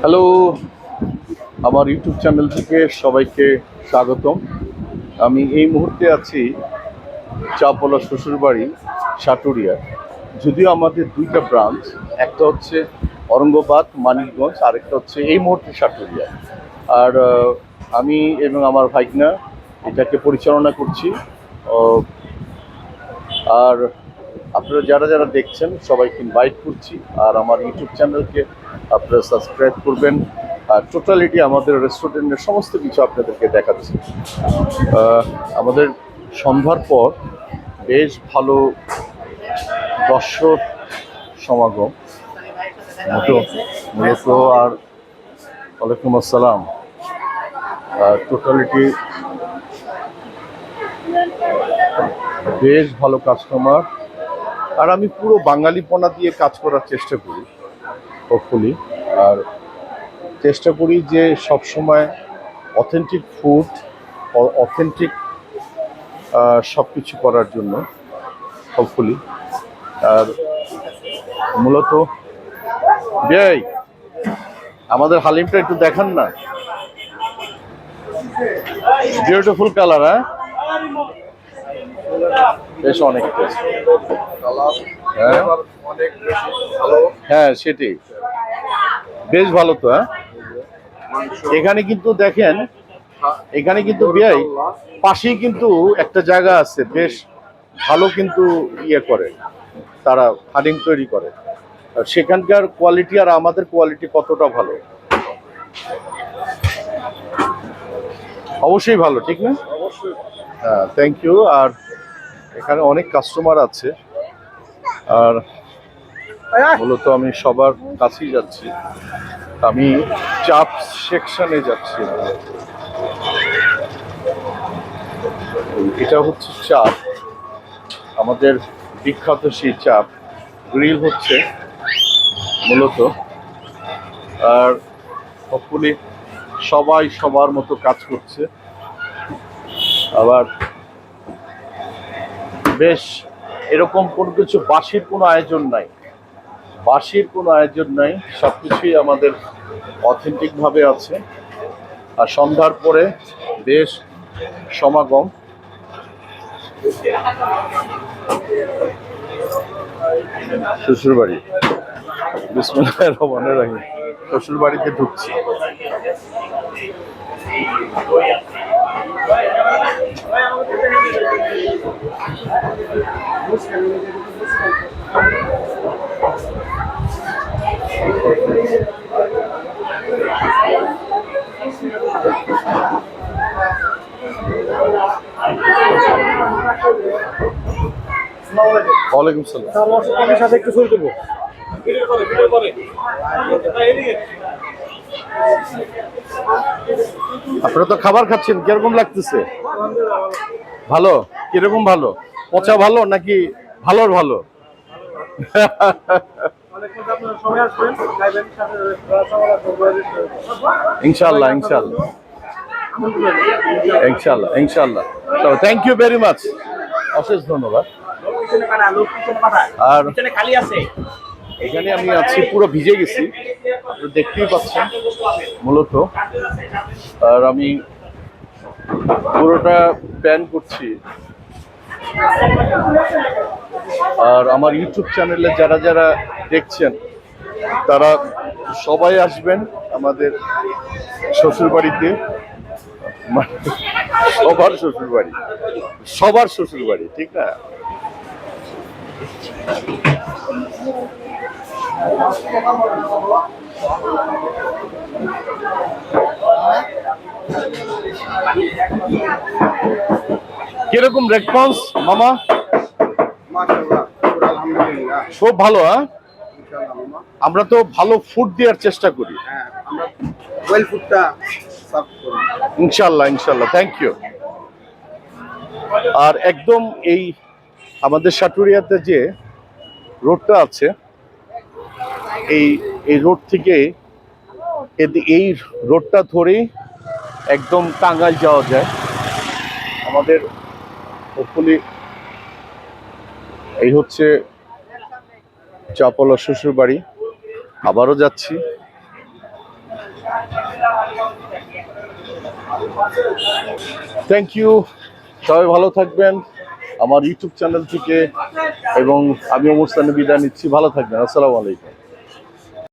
Hello আমার YouTube channel থেকে সবাইকে স্বাগতম। আমি এই মুহূর্তে আছি চাপলা শ্বশুরবাড়ি, সাটুরিয়া। যদিও আমাদের দুইটা ব্রাঞ্চ একটা হচ্ছে অরঙ্গবাদ মানিকগঞ্জ, আরেকটা হচ্ছে এই মুহূর্তে সাটুরিয়া। আর আমি এবং আমার ভাইগনা এটাকে পরিচালনা করছি। আর আপনারা যারা যারা দেখছেন, সবাইকে ইনভাইট করছি। আর আমার ইউটিউব চ্যানেলকে আপনারা সাবস্ক্রাইব করবেন। আর টোটালিটি আমাদের রেস্টুরেন্টের সমস্ত কিছু আপনাদেরকে দেখাচ্ছি। আমাদের সন্ধ্যার পর বেশ ভালো দর্শক সমাগম। মূলত আর ওয়ালাইকুম আসসালাম। টোটালিটি বেশ ভালো কাস্টমার আর আমি পুরো বাঙালিপনা দিয়ে কাজ করার চেষ্টা করি হোপফুলি আর চেষ্টা করি যে সবসময় অথেন্টিক ফুড অথেন্টিক সব কিছু করার জন্য হোপফুলি আর মূলত বেই আমাদের হালিমটা একটু দেখান না। বিউটিফুল কালার হ্যাঁ? বেশ অনেক হ্যাঁ। হ্যাঁ সেটাই। বেশ ভালো তো হ্যাঁ? এখানে কিন্তু দেখেন, এখানে কিন্তু বিয়াই, পাশেই কিন্তু একটা জায়গা আছে, বেশ ভালো কিন্তু ইয়ে করে, তারা হাডিং তৈরি করে। আর সেখানকার কোয়ালিটি আর আমাদের কোয়ালিটি কতটা ভালো? অবশ্যই ভালো, ঠিক না? হ্যাঁ থ্যাংক ইউ আর এখানে অনেক কাস্টমার আছে। আর মূলত আমি সবার কাছেই যাচ্ছি। আমি চাপ সেকশনে যাচ্ছি। এটা হচ্ছে চাপ। আমাদের বিখ্যাত সেই চাপ। গ্রিল হচ্ছে মূলত। আর হপফুলি সবাই সবার মতো কাজ করছে। আবার বেশ এরকম কোনো কিছু বাসির কোনো আয়োজন নাই। বাসির কোনো আয়োজন নাই সব কিছুই আমাদের অথেন্টিক ভাবে আছে। আর সন্ধ্যার পরে বেশ সমাগম। শ্বশুর বাড়ি বিসমুল্লাহ রহমানের শ্বশুর বাড়িতে ঢুকছি। ওয়ালাইকুম সালাম। সাথে একটু শুরু করব আপনারা তো খাবার খাচ্ছেন কীরকম লাগতেছে? ভালো? কীরকম ভালো? পচা ভালো নাকি ভালোর ভালো? ইনশাল্লাহ ইনশাল্লাহ ইনশাল্লাহ ইনশাল্লাহ তো থ্যাংক ইউ ভেরি মাচ অশেষ ধন্যবাদ। আর এখানে আমি আছি, পুরো ভিজে গেছি। দেখতেই পাচ্ছেন, মূলত। আর আমি পুরোটা প্ল্যান করছি। আর আমার ইউটিউব চ্যানেলে যারা যারা দেখছেন, তারা সবাই আসবেন আমাদের শ্বশুরবাড়িতে। মানে সবার শ্বশুরবাড়ি। সবার শ্বশুরবাড়ি, ঠিক না? কীরকম রেসপন্স মামা? খুব ভালো হ্যাঁ? আমরা তো ভালো ফুড দেওয়ার চেষ্টা করি। ইনশাল্লাহ ইনশাল্লাহ থ্যাংক ইউ আর একদম এই আমাদের সাটুরিয়াতে যে রোডটা আছে, এই এই রোড থেকে এই রোডটা ধরেই একদম টাঙ্গাইল যাওয়া যায়। আমাদের হোপফুলি এই হচ্ছে চাপলা শ্বশুর বাড়ি। আবারও যাচ্ছি। থ্যাংক ইউ সবাই ভালো থাকবেন। আমার ইউটিউব চ্যানেল থেকে এবং আমি অনুষ্ঠানে বিদায় নিচ্ছি। ভালো থাকবেন। আসসালামু আলাইকুম।